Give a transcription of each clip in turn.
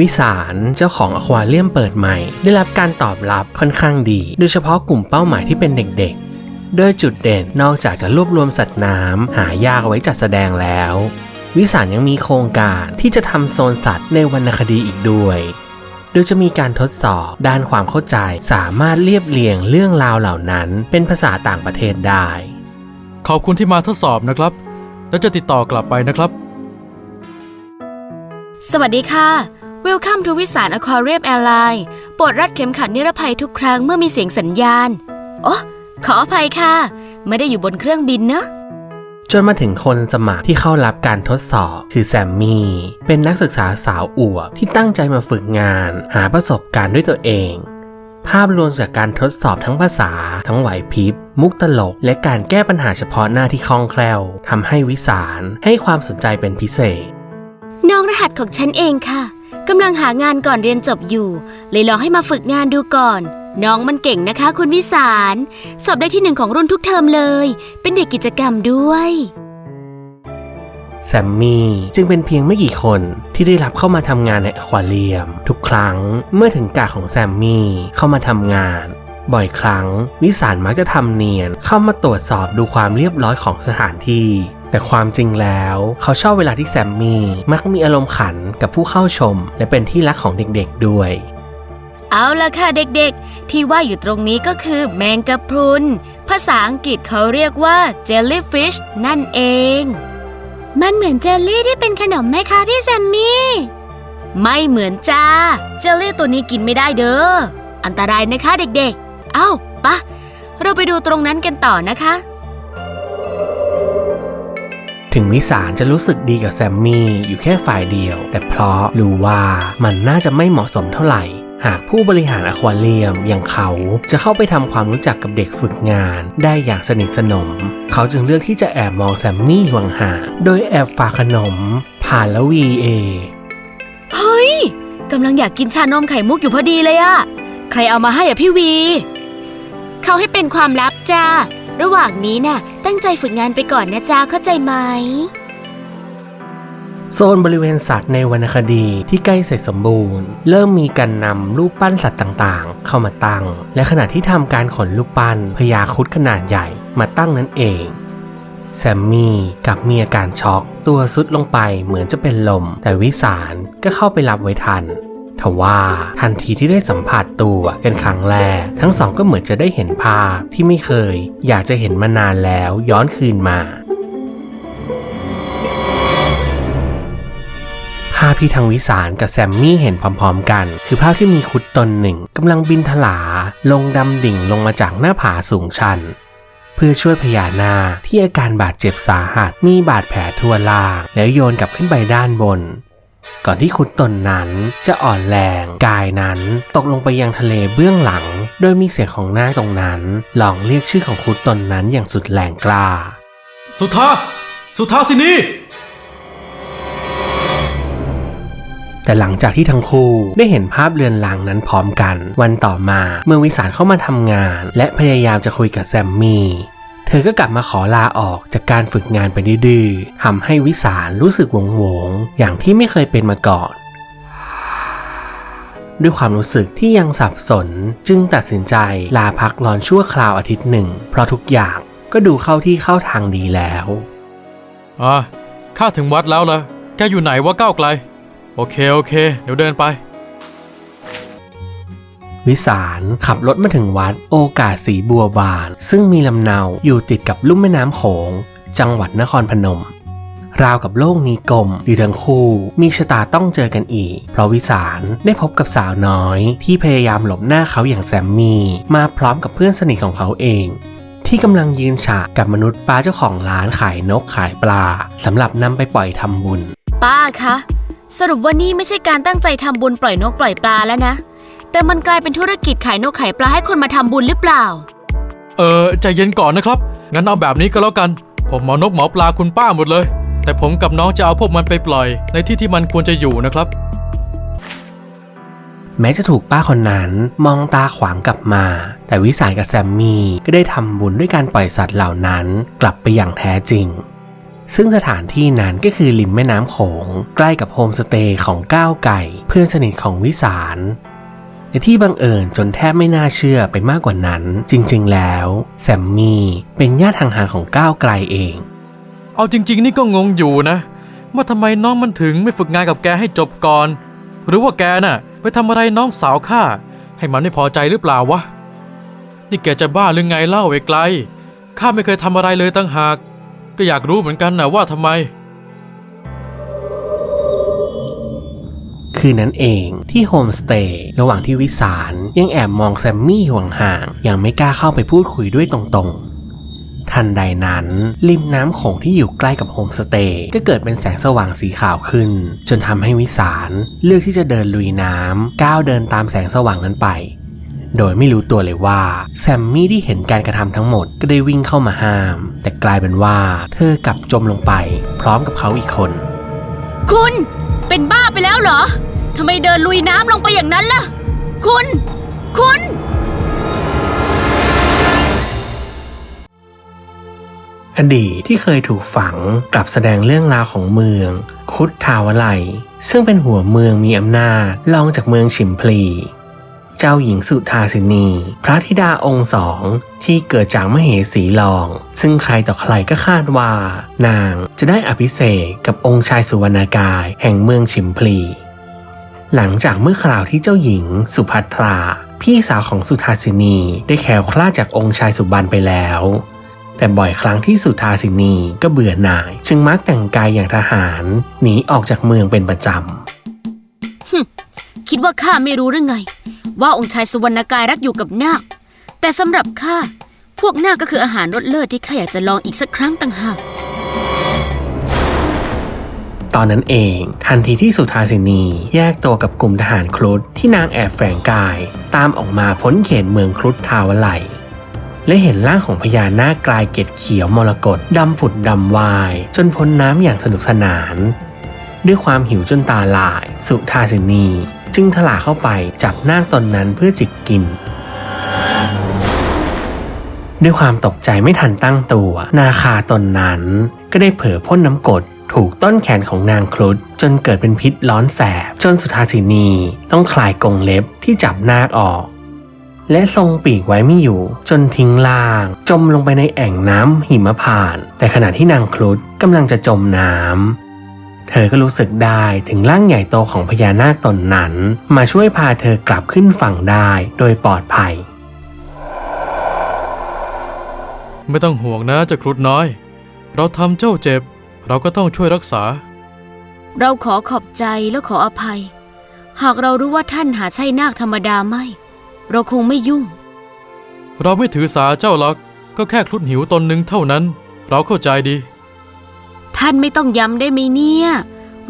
วิสารเจ้าของอควาเรียมเปิดใหม่ ได้รับการตอบรับค่อนข้างดี โดยเฉพาะกลุ่มเป้าหมายที่เป็นเด็กๆ โดยจุดเด่นนอกจากจะรวบรวมสัตว์น้ำหายากเอาไว้จัดแสดงแล้ว วิสารยังมีโครงการที่จะทำโซนสัตว์ในวรรณคดีอีกด้วยโดยจะมีการทดสอบด้านความเข้าใจสามารถเรียบเรียงเรื่องราวเหล่านั้น เป็นภาษาต่างประเทศได้ ขอบคุณที่มาทดสอบนะครับ แล้วจะติดต่อกลับไปนะครับ สวัสดีค่ะ Welcome to วิสาร Aquarium Airline โปรดรัดเข็มขัดนิรภัยทุกครั้งเมื่อมีเสียงสัญญาณ โอ้ขออภัยค่ะ ไม่ได้อยู่บนเครื่องบินเนอะจนมาถึงคนสมัครที่เข้ารับการทดสอบคือแซมมี่ เป็นนักศึกษาสาวอวบที่ตั้งใจมาฝึกงาน หาประสบการณ์ด้วยตัวเอง ภาพรวมจากการทดสอบทั้งภาษา ทั้งไหวพริบ มุกตลก และการแก้ปัญหาเฉพาะหน้าที่คล่องแคล่วทำให้วิสารให้ความสนใจเป็นพิเศษ น้องรหัสของฉันเองค่ะ กำลังหางานก่อนเรียนจบอยู่ เลยลองให้มาฝึกงานดูก่อน น้องมันเก่งนะคะ คุณวิสาร สอบได้ที่หนึ่งของรุ่นทุกเทอมเลย เป็นเด็กกิจกรรมด้วย แซมมี่จึงเป็นเพียงไม่กี่คนที่ได้รับเข้ามาทำงานในอควาเรียม ทุกครั้งเมื่อถึงกะของแซมมี่เข้ามาทำงาน บ่อยครั้งวิสารมักจะทำเนียนเข้ามาตรวจสอบดูความเรียบร้อยของสถานที่ แต่ความจริงแล้วเขาชอบเวลาที่แซมมี่มักมีอารมณ์ขันกับผู้เข้าชม และเป็นที่รักของเด็กๆด้วย เอาละค่ะเด็กๆ ที่ว่าอยู่ตรงนี้ก็คือแมงกะพรุน ภาษาอังกฤษเขาเรียกว่า jellyfish นั่นเอง มันเหมือนเจลลี่ที่เป็นขนมไหมคะพี่แซมมี่ ไม่เหมือนจ้า เจลลี่ตัวนี้กินไม่ได้เด้อ อันตรายนะคะเด็กๆ เอ้าปะ เราไปดูตรงนั้นกันต่อนะคะ ถึงวิสารจะรู้สึกดีกับแซมมี่อยู่แค่ฝ่ายเดียว แต่เพราะรู้ว่ามันน่าจะไม่เหมาะสมเท่าไหร่ หากผู้บริหารอควาเรียมอย่างเขาจะเข้าไปทำความรู้จักกับเด็กฝึกงานได้อย่างสนิทสนม เขาจึงเลือกที่จะแอบมองแซมมี่อยู่ห่างๆโดยแอบฝากขนม ผ่านแล้ววีเอเฮ้ยกำลังอยากกินชานมไข่มุกอยู่พอดีเลยอะใครเอามาให้อะพี่วี เขาให้เป็นความลับจ้า ระหว่างนี้น่ะ ตั้งใจฝึกงานไปก่อนนะจ้าเข้าใจไหม โซนบริเวณสัตว์ในวรรณคดีที่ใกล้เสร็จสมบูรณ์ เริ่มมีการนำรูปปั้นสัตว์ต่างๆ เข้ามาตั้ง และขณะที่ทำการขนรูปปั้นพญาครุดขนาดใหญ่มาตั้งนั่นเองแซมมี่กับมีอาการช็อก ตัวซุดลงไปเหมือนจะเป็นลม แต่วิสารก็เข้าไปรับไว้ทัน ทว่าทันทีที่ได้สัมผัสตัวกันครั้งแรก ทั้งสองก็เหมือนจะได้เห็นภาพที่ไม่เคย อยากจะเห็นมานานแล้วย้อนคืนมาภาพที่ทางวิสารกับแซมมี่เห็นพร้อม ๆ กัน คือภาพที่มีคุดตนหนึ่งกำลังบินถลา ลงดำดิ่งลงมาจากหน้าผาสูงชัน เพื่อช่วยพญานาที่อาการบาดเจ็บสาหัส มีบาดแผลทั่วล่าง แล้วโยนกลับขึ้นไปด้านบน ก่อนที่คุดตนนั้นจะอ่อนแรงกายนั้นตกลงไปยังทะเลเบื้องหลัง โดยมีเสียงของนาคตรงนั้นลองเรียกชื่อของคุดตนนั้นอย่างสุดแรงกล้า สุธาสุธาสินีแต่หลังจากที่ทั้งคู่ได้เห็นภาพเรือนลางนั้นพร้อมกัน วันต่อมาเมื่อวิสารเข้ามาทำงาน และพยายามจะคุยกับแซมมี่เธอก็กลับมาขอลาออกจากการฝึกงานไปดื้อๆทำให้วิสารรู้สึกหวงหวงๆอย่างที่ไม่เคยเป็นมาก่อน ด้วยความรู้สึกที่ยังสับสนจึงตัดสินใจลาพักร้อนชั่วคราวอาทิตย์หนึ่ง เพราะทุกอย่างก็ดูเข้าที่เข้าทางดีแล้วอะข้าถึงวัดแล้วละแกอยู่ไหนวะก้าวไกล โอเคโอเค เดี๋ยวเดินไป วิสารขับรถมาถึงวัดโอกาสสีบัวบาน ซึ่งมีลำเนาอยู่ติดกับลุ่มแม่น้ำโขง จังหวัดนครพนม ราวกับโลกนี้กลมที่ทั้งคู่ มีชะตาต้องเจอกันอีก เพราะวิสารได้พบกับสาวน้อย ที่พยายามหลบหน้าเขาอย่างแซมมี่มาพร้อมกับเพื่อนสนิทของเขาเอง ที่กำลังยืนฉากกับมนุษย์ป้าเจ้าของร้านขายนกขายปลาสำหรับนำไปปล่อยทำบุญ ป้าคะ สรุปว่านี่ไม่ใช่การตั้งใจทำบุญปล่อยนกปล่อยปลาแล้วนะ แต่มันกลายเป็นธุรกิจขายนกขายปลาให้คนมาทำบุญหรือเปล่า เออใจเย็นก่อนนะครับ งั้นเอาแบบนี้ก็แล้วกัน ผมเหมานกเหมาปลาคุณป้าหมดเลย แต่ผมกับน้องจะเอาพวกมันไปปล่อย ในที่ที่มันควรจะอยู่นะครับ แม้จะถูกป้าคนนั้นมองตาขวางกลับมา แต่วิสารกับแซมมี่ก็ได้ทำบุญด้วยการปล่อยสัตว์เหล่านั้นกลับไปอย่างแท้จริง ซึ่งสถานที่นั้นก็คือริมแม่น้ำโขง ใกล้กับโฮมสเตย์ของก้าวไก่ เพื่อนสนิทของวิสาร และที่บังเอิญจนแทบไม่น่าเชื่อไปมากกว่านั้น จริง ๆ แล้วแซมมี่เป็นญาติห่างของก้าวไกลเอง เอาจริง ๆ นี่ก็งงอยู่นะ ว่าทำไมน้องมันถึงไม่ฝึกงานกับแกให้จบก่อน หรือว่าแกน่ะ ไปทำอะไรน้องสาวข้าให้มันไม่พอใจหรือเปล่าวะนี่แกจะบ้าหรือไงเล่าไอ้ไกลข้าไม่เคยทำอะไรเลยตั้งหาก ก็อยากรู้เหมือนกันนะว่าทำไม คืนนั้นเองที่โฮมสเตย์ระหว่างที่วิสารยังแอบมองแซมมี่ห่วงห่างๆยังไม่กล้าเข้าไปพูดคุยด้วยตรงๆ ทันใดนั้น ริมน้ำโขงที่อยู่ใกล้กับโฮมสเตย์ก็เกิดเป็นแสงสว่างสีขาวขึ้น จนทำให้วิสารเลือกที่จะเดินลุยน้ำก้าวเดินตามแสงสว่างนั้นไปโดยไม่รู้ตัวเลยว่าแซมมี่ที่เห็นการกระทำทั้งหมดก็ได้วิ่งเข้ามาห้าม แต่กลายเป็นว่าเธอกลับจมลงไป พร้อมกับเขาอีกคน คุณเป็นบ้าไปแล้วเหรอ ทำไมเดินลุยน้ำลงไปอย่างนั้นล่ะ คุณ คุณ อดีตที่เคยถูกฝังกลับแสดงเรื่องราวของเมือง คุดทาวไลยซึ่งเป็นหัวเมืองมีอำนาจรองจากเมืองฉิมพลี เจ้าหญิงสุทาสินี พระธิดาองค์สองที่เกิดจากมเหสีลอง ซึ่งใครต่อใครก็คาดว่า นางจะได้อภิเษกกับองค์ชายสุวรรณกายแห่งเมืองฉิมพลี หลังจากเมื่อคราวที่เจ้าหญิง สุภัทรา พี่สาวของสุทาสินีได้แคล้วคลาดจากองค์ชายสุบันไปแล้ว แต่บ่อยครั้งที่สุทาสินีก็เบื่อหน่าย จึงมักแต่งกายอย่างทหารหนีออกจากเมืองเป็นประจำคิดว่าข้าไม่รู้หรือไง ว่าองค์ชายสุวรรณกายรักอยู่กับนาคแต่สำหรับข้าพวกนาคก็คืออาหารรสเลิศที่ข้าอยากจะลองอีกสักครั้งต่างหาก ตอนนั้นเอง ทันทีที่สุทาสินีแยกตัวกับกลุ่มทหารครุฑที่นางแอบแฝงกาย ตามออกมาพ้นเขตเมืองครุฑทาวไลยและเห็นร่างของพญานาคกลายเกล็ดเขียวมรกตดำผุดดำวาย จนพ้นน้ำอย่างสนุกสนาน ด้วยความหิวจนตาลาย สุทาสินีจึงถลาเข้าไปจับนาคตนนั้นเพื่อจิกกิน ด้วยความตกใจไม่ทันตั้งตัว นาคาตนนั้นก็ได้เผลอพ่นน้ำกรด ถูกต้นแขนของนางครุฑจนเกิดเป็นพิษร้อนแสบ จนสุทาสินีต้องคลายกรงเล็บที่จับนาคออก และทรงปีกไว้ไม่อยู่ จนทิ้งล่าง จมลงไปในแอ่งน้ำหิมพานต์แต่ขณะที่นางครุฑกำลังจะจมน้ำเธอก็รู้สึกได้ถึงร่างใหญ่โตของพญานาคตนนั้น มาช่วยพาเธอกลับขึ้นฝั่งได้โดยปลอดภัย ไม่ต้องห่วงนะเจ้าครุฑน้อย เราทำเจ้าเจ็บ เราก็ต้องช่วยรักษา เราขอขอบใจและขออภัย หากเรารู้ว่าท่านหาใช่นาคธรรมดาไม่ เราคงไม่ยุ่ง เราไม่ถือสาเจ้าหรอกก็แค่ครุฑหิวตนหนึ่งเท่านั้น เราเข้าใจดี ท่านไม่ต้องย้ำได้ไหมเนี่ย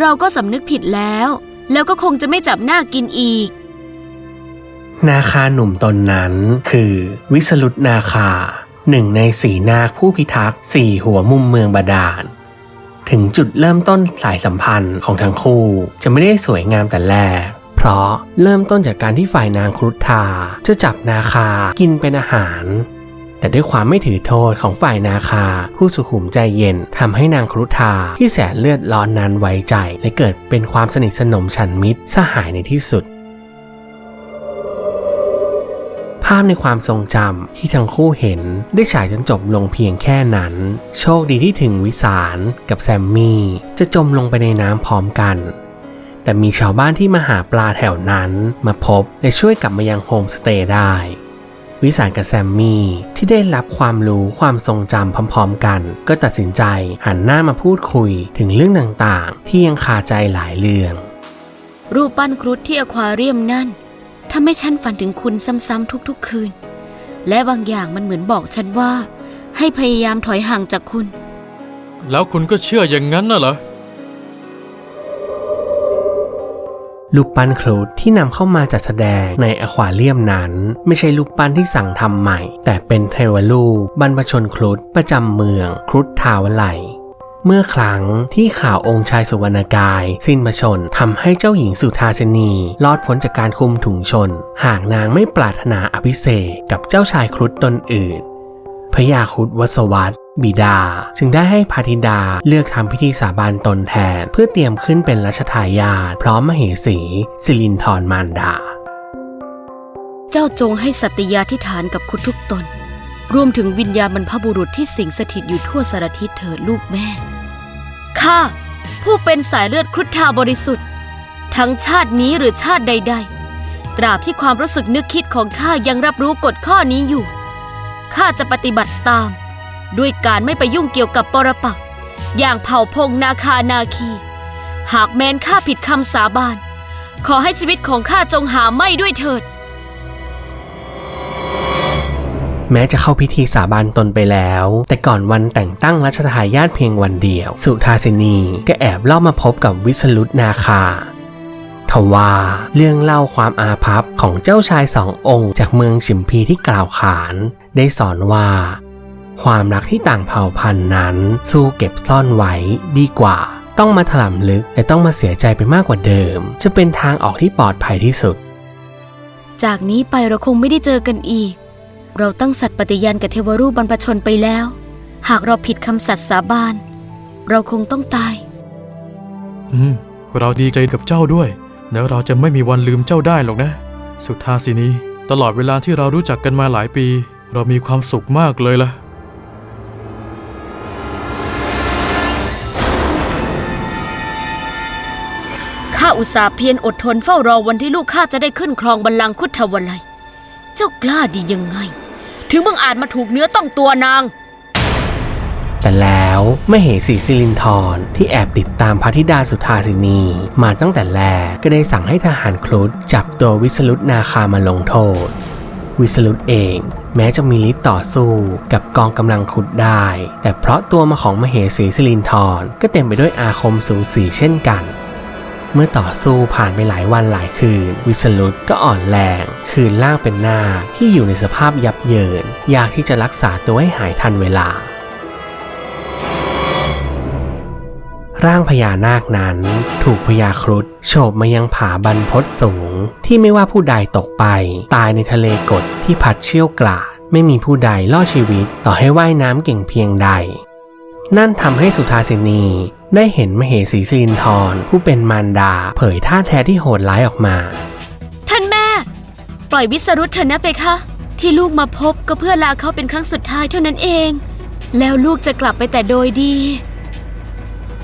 เราก็สำนึกผิดแล้ว แล้วก็คงจะไม่จับนาคกินอีก นาคาหนุ่มตนนั้นคือวิสรุตนาคาหนึ่งในสีนาคผู้พิทักษ์สี่หัวมุมเมืองบาดาล ถึงจุดเริ่มต้นสายสัมพันธ์ของทั้งคู่ จะไม่ได้สวยงามแต่แรกเพราะเริ่มต้นจากการที่ฝ่ายนางครุฑาจะจับนาคากินเป็นอาหาร แต่ด้วยความไม่ถือโทษของฝ่ายนาคา ผู้สุขุมใจเย็นทำให้นางครุฑาที่แสนเลือดร้อนนั้นไว้ใจ และเกิดเป็นความสนิทสนมฉันมิตรสหายในที่สุดาพในความทรงจำที่ทั้งคู่เห็นได้ฉายจนจบลงเพียงแค่นั้น โชคดีที่ถึงวิสารกับแซมมี่ จะจมลงไปในน้ำพร้อมกัน แต่มีชาวบ้านที่มาหาปลาแถวนั้นมาพบและช่วยกลับมายังโฮมสเตย์ได้ วิสารกับแซมมี่ที่ได้รับความรู้ความทรงจำพร้อมๆกัน ก็ตัดสินใจหันหน้ามาพูดคุยถึงเรื่องต่างๆ ที่ยังคาใจหลายเรื่อง รูปปั้นครุฑที่อควาเรียมนั่น ทำให้ฉันฝันถึงคุณซ้ำๆทุกๆคืน และบางอย่างมันเหมือนบอกฉันว่า ให้พยายามถอยห่างจากคุณ แล้วคุณก็เชื่ออย่างนั้นน่ะเหรอ รูปปั้นครุฑที่นำเข้ามาจัดแสดงในอควาเรียมนั้น ไม่ใช่รูปปั้นที่สั่งทำใหม่ แต่เป็นเทวรูปบรรพชนครุฑประจำเมืองครุฑทาวไลย เมื่อครั้งที่ข่าวองค์ชายสุวรรณกาย สิ้นมาชนทำให้เจ้าหญิงสุทาสนี รอดพ้นจากการคุมถุงชน หากนางไม่ปรารถนาอภิเษกกับเจ้าชายครุฑตนอื่นพญาครุฑวสวัตบิดา จึงได้ให้พาธิดาเลือกทำพิธีสาบานตนแทน เพื่อเตรียมขึ้นเป็นรัชทายาทพร้อมมเหสี สิรินทรมารดา เจ้าจงให้สัตยาธิฐานกับคุณทุกตน รวมถึงวิญญาณบรรพบุรุษที่สิงสถิตอยู่ทั่วสารทิศเถิดลูกแม่ ข้า ผู้เป็นสายเลือดครุฑาบริสุทธิ์ ทั้งชาตินี้หรือชาติใด ๆ ตราบที่ความรู้สึกนึกคิดของข้ายังรับรู้กฎข้อนี้อยู่ ข้าจะปฏิบัติตาม ด้วยการไม่ไปยุ่งเกี่ยวกับปรปักษ์อย่างเผ่าพงนาคานาคี หากแม้นข้าผิดคำสาบาน ขอให้ชีวิตของข้าจงหาไม่ด้วยเถิด แม้จะเข้าพิธีสาบานตนไปแล้ว แต่ก่อนวันแต่งตั้งรัชทายาทเพียงวันเดียว สุทาสินีก็แอบเล่ามาพบกับวิสรุตนาคาทว่าเรื่องเล่าความอาภัพของเจ้าชายสององค์จากเมืองฉิมพีที่กล่าวขาน ได้สอนว่า ความรักที่ต่างเผ่าพันธุ์นั้น สู้เก็บซ่อนไว้ดีกว่า ต้องมาถล่มลึกและต้องมาเสียใจไปมากกว่าเดิม จะเป็นทางออกที่ปลอดภัยที่สุด จากนี้ไปเราคงไม่ได้เจอกันอีก เราตั้งสัตย์ปฏิญาณกับเทวรูปบรรพชนไปแล้ว หากเราผิดคำสัตย์สาบาน เราคงต้องตาย อืม เราดีใจกับเจ้าด้วย แล้วเราจะไม่มีวันลืมเจ้าได้หรอกนะ สุทาสินีตลอดเวลาที่เรารู้จักกันมาหลายปี เรามีความสุขมากเลยล่ะ ข้าอุตส่าห์เพียรอดทนเฝ้ารอวันที่ลูกข้าจะได้ขึ้นครองบัลลังก์คุทวลัย เจ้ากล้าดียังไง ถึงบังอาจมาถูกเนื้อต้องตัวนาง แต่แล้วมเหสีสิรินทรที่แอบติดตามพระธิดาสุทาสินี มาตั้งแต่แรกก็ได้สั่งให้ทหารครุฑจับตัววิสรุตนาคามาลงโทษ วิสรุตเองแม้จะมีฤทธิ์ต่อสู้กับกองกำลังครุฑได้ แต่เพราะตัวมาของมเหสีสิรินทรก็เต็มไปด้วยอาคมสูสีเช่นกัน เมื่อต่อสู้ผ่านไปหลายวันหลายคืน วิสรุตก็อ่อนแรง คืนร่างเป็นหน้าที่อยู่ในสภาพยับเยิน ยากที่จะรักษาตัวให้หายทันเวลา ร่างพญานาคนั้นถูกพญาครุฑโฉบมายังผาบรรพตสูง ที่ไม่ว่าผู้ใดตกไป ตายในทะเลกดที่พัดเชี่ยวกราดไม่มีผู้ใดรอดชีวิตต่อให้ว่ายน้ำเก่งเพียงใด นั่นทำให้สุทาสินีได้เห็นมเหสีสิรินทรผู้เป็นมารดาเผยท่าแท้ที่โหดร้ายออกมา ท่านแม่ ปล่อยวิสรุตเถอะนะเพคะ ที่ลูกมาพบก็เพื่อลาเขาเป็นครั้งสุดท้ายเท่านั้นเอง แล้วลูกจะกลับไปแต่โดยดี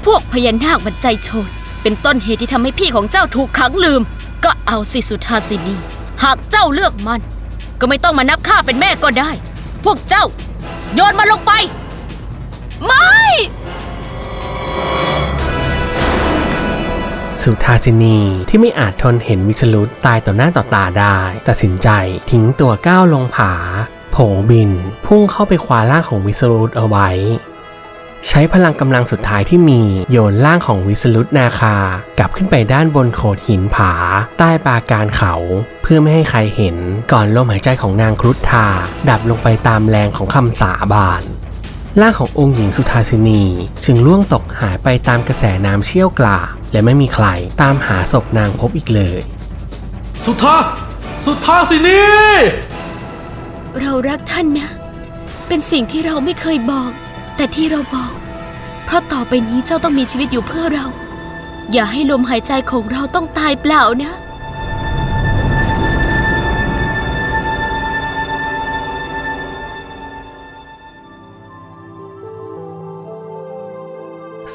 พวกพญานาคมันใจโฉดเป็นต้นเหตุที่ทำให้พี่ของเจ้าถูกขังลืม ก็เอาสิสุทาสินีหากเจ้าเลือกมัน ก็ไม่ต้องมานับข้าเป็นแม่ก็ได้ พวกเจ้า โยนมันลงไป ไม่ สุทาสินีที่ไม่อาจทนเห็นวิสรุตตายต่อหน้าต่อตาได้ตัดสินใจทิ้งตัวก้าวลงผา โผบิน พุ่งเข้าไปคว้าร่างของวิสรุตเอาไว้ ใช้พลังกำลังสุดท้ายที่มีโยนร่างของวิสรุตนาคากลับขึ้นไปด้านบนโขดหินผา ใต้ปาการเขา เพื่อไม่ให้ใครเห็นก่อนลมหายใจของนางครุฑทาดับลงไปตามแรงของคำสาบาน ร่างขององค์หญิงสุทาสินี จึงล่วงตกหายไปตามกระแสน้ำเชี่ยวกรากและไม่มีใครตามหาศพนางพบอีกเลย สุทาสุทาสินีเรารักท่านนะ เป็นสิ่งที่เราไม่เคยบอก แต่ที่เราบอก เพราะต่อไปนี้เจ้าต้องมีชีวิตอยู่เพื่อเรา อย่าให้ลมหายใจของเราต้องตายเปล่านะ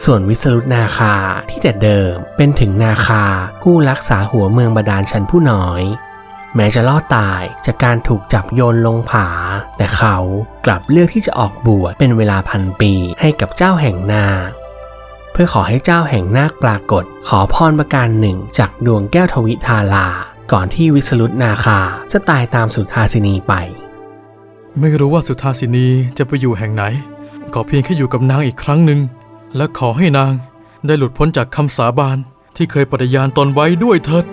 ส่วนวิสรุตนาคาที่แต่เดิมเป็นถึงนาคาผู้รักษาหัวเมืองบาดาลชั้นผู้น้อย แม้จะรอดตายจากการถูกจับโยนลงผา แต่เขากลับเลือกที่จะออกบวชเป็นเวลาพันปีให้กับเจ้าแห่งนาเพื่อขอให้เจ้าแห่งนาคปรากฏ ขอพรประการหนึ่งจากดวงแก้วทวิทาลา ก่อนที่วิสรุตนาคาจะตายตามสุทาสินีไป ไม่รู้ว่าสุทาสินีจะไปอยู่แห่งไหน ขอเพียงแค่อยู่กับนางอีกครั้งหนึ่ง และขอให้นางได้หลุดพ้นจากคำสาบานที่เคยปฏิญาณตนไว้ด้วยเถิด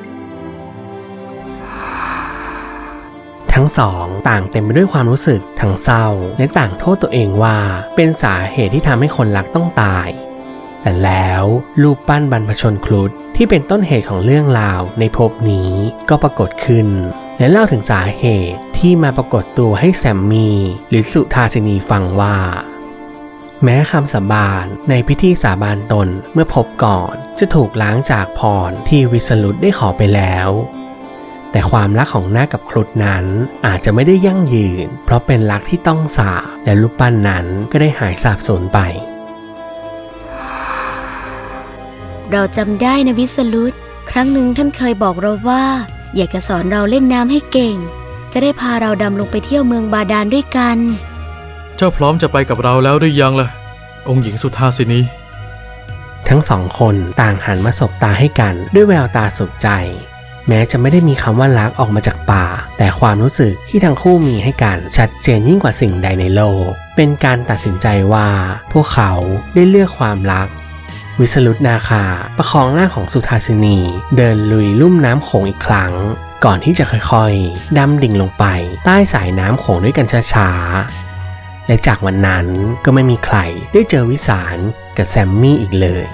ทั้งสองต่างเต็มไปด้วยความรู้สึกทั้งเศร้าและต่างโทษตัวเองว่า เป็นสาเหตุที่ทำให้คนรักต้องตาย แต่แล้วรูปปั้นบรรพชนครุฑที่เป็นต้นเหตุของเรื่องราวในภพนี้ก็ปรากฏขึ้น และเล่าถึงสาเหตุที่มาปรากฏตัวให้แซมมี่หรือสุทาสินีฟังว่า แม้คำสาบานในพิธีสาบานตนเมื่อพบก่อนจะถูกล้างจากพรที่วิสรุตได้ขอไปแล้ว แต่ความรักของนาคกับครุฑนั้นอาจจะไม่ได้ยั่งยืน เพราะเป็นรักที่ต้องสาบและรูปปั้นนั้นก็ได้หายสาบสูญไป เราจำได้นะวิสลุตครั้งหนึ่งท่านเคยบอกเราว่า อยากจะสอนเราเล่นน้ำให้เก่ง จะได้พาเราดำลงไปเที่ยวเมืองบาดาลด้วยกัน เจ้าพร้อมจะไปกับเราแล้วหรือยังล่ะ องค์หญิงสุทาสินี ทั้งสองคนต่างหันมาสบตาให้กันด้วยแววตาสุขใจ แม้จะไม่ได้มีคำว่ารักออกมาจากปากแต่ความรู้สึกที่ทั้งคู่มีให้กันชัดเจนยิ่งกว่าสิ่งใดในโลก เป็นการตัดสินใจว่า พวกเขาได้เลือกความรัก วิสรุตนาคา ประคองร่างของสุทาสินี เดินลุยลุ่มน้ำโขงอีกครั้ง ก่อนที่จะค่อยๆดำดิ่งลงไป ใต้สายน้ำโขงด้วยกันช้าๆ และจากวันนั้นก็ไม่มีใครได้เจอวิสารกับแซมมี่อีกเลย